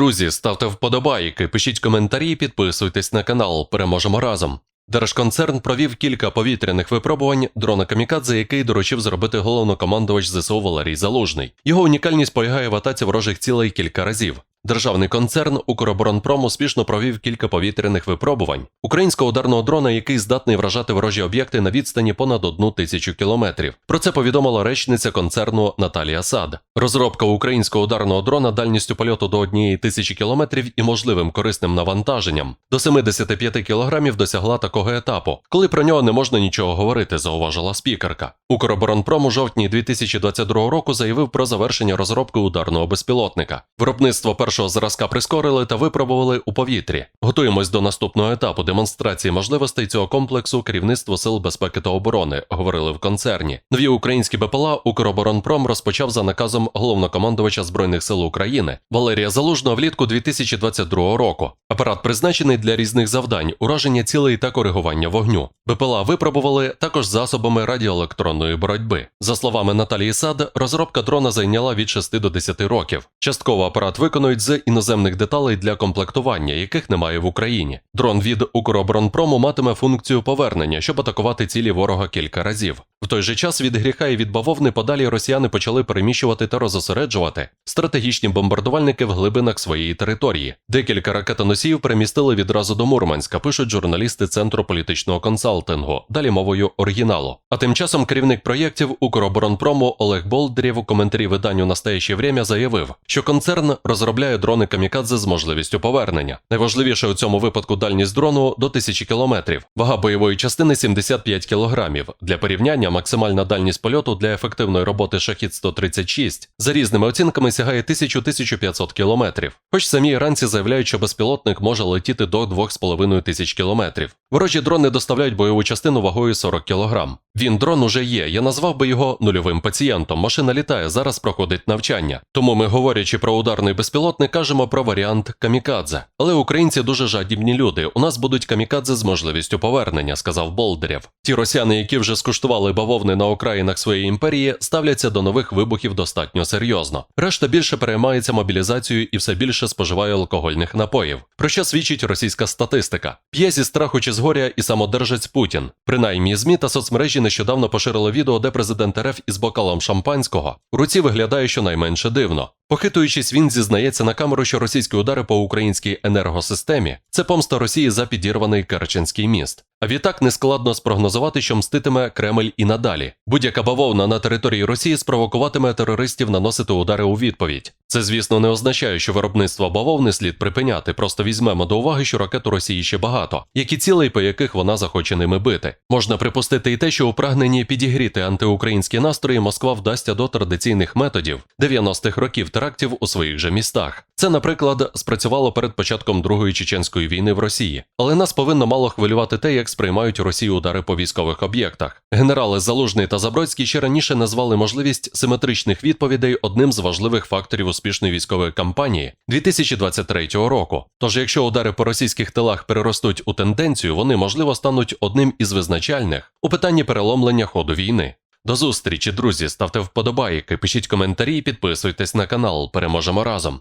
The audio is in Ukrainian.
Друзі, ставте вподобайки, пишіть коментарі, підписуйтесь на канал. Переможемо разом. Держконцерн провів кілька повітряних випробувань дрона Камікадзе, який доручив зробити головнокомандувач ЗСУ Валерій Залужний. Його унікальність полягає в атаці ворожих цілей кілька разів. Державний концерн Укроборонпром успішно провів кілька повітряних випробувань українського ударного дрона, який здатний вражати ворожі об'єкти на відстані понад одну тисячу кілометрів. Про це повідомила речниця концерну Наталія Сад. Розробка українського ударного дрона дальністю польоту до однієї тисячі кілометрів і можливим корисним навантаженням до 75 кілограмів досягла такого етапу, коли про нього не можна нічого говорити, зауважила спікерка. Укроборонпром у жовтні 2022 року заявив про завершення розробки ударного безпілотника. Виробництво першого зразка прискорили та випробували у повітрі. Готуємось до наступного етапу демонстрації можливостей цього комплексу керівництво сил безпеки та оборони, говорили в концерні. Нові українські БПЛА Укроборонпром розпочав за наказом головнокомандувача збройних сил України Валерія Залужного влітку 2022 року. Апарат призначений для різних завдань, ураження цілей та коригування вогню. БПЛА випробували також засобами радіоелектронної боротьби. За словами Наталії Сад, розробка дрона зайняла від 6 до 10 років. Частково апарат виконують з іноземних деталей для комплектування, яких немає в Україні. Дрон від Укроборонпрому матиме функцію повернення, щоб атакувати цілі ворога кілька разів. В той же час від гріха і від бавовни подалі росіяни почали переміщувати та розосереджувати стратегічні бомбардувальники в глибинах своєї території. Декілька ракетоносіїв перемістили відразу до Мурманська, пишуть журналісти Центру політичного консалтингу, далі мовою оригіналу. А тим часом керівник проєктів Укроборонпрому Олег Болдерєв у коментарі виданню «Настояще время заявив, що концерн розробляє дрони камікадзе з можливістю повернення. Найважливіше у цьому випадку дальність дрону до 1000 кілометрів, вага бойової частини 75 кілограмів. Для порівняння максимальна дальність польоту для ефективної роботи шахід 136 за різними оцінками сягає 1000-1500 кілометрів. Хоч самі іранці заявляють, що безпілотник може летіти до 2,5 тисяч кілометрів. Ворожі дрони доставляють бойову частину вагою 40 кілограм. Він дрон уже є. Я назвав би його нульовим пацієнтом. Машина літає, зараз проходить навчання. Тому ми, говорячи про ударний безпілотник, кажемо про варіант камікадзе. Але українці дуже жадібні люди. У нас будуть камікадзе з можливістю повернення, сказав Болдерєв. Ті росіяни, які вже скуштували бавовни на окраїнах своєї імперії, ставляться до нових вибухів достатньо серйозно. Решта більше переймається мобілізацією і все більше споживає алкогольних напоїв. Про що свідчить російська статистика? П'є зі страху чи згоря і самодержець Путін. Принаймні, ЗМІ та соцмережі нещодавно поширили відео, де президент РФ із бокалом шампанського у руці виглядає щонайменше дивно. Похитуючись, він зізнається на камеру, що російські удари по українській енергосистемі це помста Росії за підірваний Керченський міст. А відтак нескладно спрогнозувати, що мститиме Кремль і надалі. Будь-яка бавовна на території Росії спровокуватиме терористів наносити удари у відповідь. Це, звісно, не означає, що виробництво бавовни слід припиняти. Просто візьмемо до уваги, що ракет у Росії ще багато, як і по яких вона захоче ними бити. Можна припустити і те, що у прагненні підігріти антиукраїнські настрої Москва вдасться до традиційних методів 90-х років терактів у своїх же містах. Це, наприклад, спрацювало перед початком Другої чеченської війни в Росії, але нас повинно мало хвилювати те, як сприймають у Росії удари по військових об'єктах. Генерали Залужний та Забродський ще раніше назвали можливість симетричних відповідей одним з важливих факторів успішної військової кампанії 2023 року. Тож, якщо удари по російських тилах переростуть у тенденцію, вони можливо стануть одним із визначальних у питанні переломлення ходу війни. До зустрічі, друзі, ставте вподобайки, пишіть коментарі і підписуйтесь на канал. Переможемо разом.